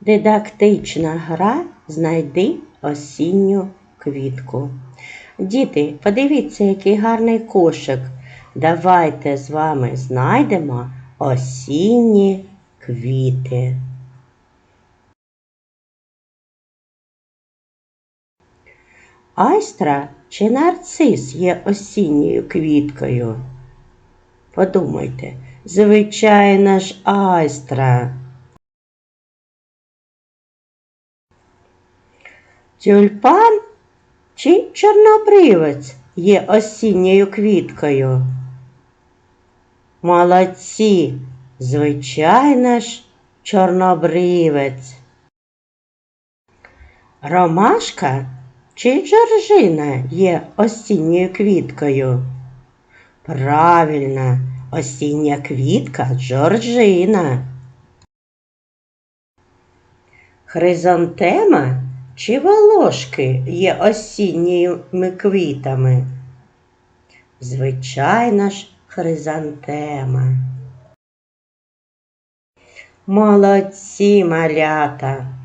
Дидактична гра Знайди осінню квітку. Діти, подивіться, який гарний кошик. Давайте з вами знайдемо осінні квіти. Айстра чи нарцис є осінньою квіткою? Подумайте, звичайно ж айстра. Тюльпан чи чорнобривець є осінньою квіткою? Молодці, звичайно ж, чорнобривець. Ромашка чи жоржина є осінньою квіткою? Правильно, осіння квітка жоржина. Хризантема чи волошки є осінніми квітами? Звичайна ж, хризантема. Молодці малята!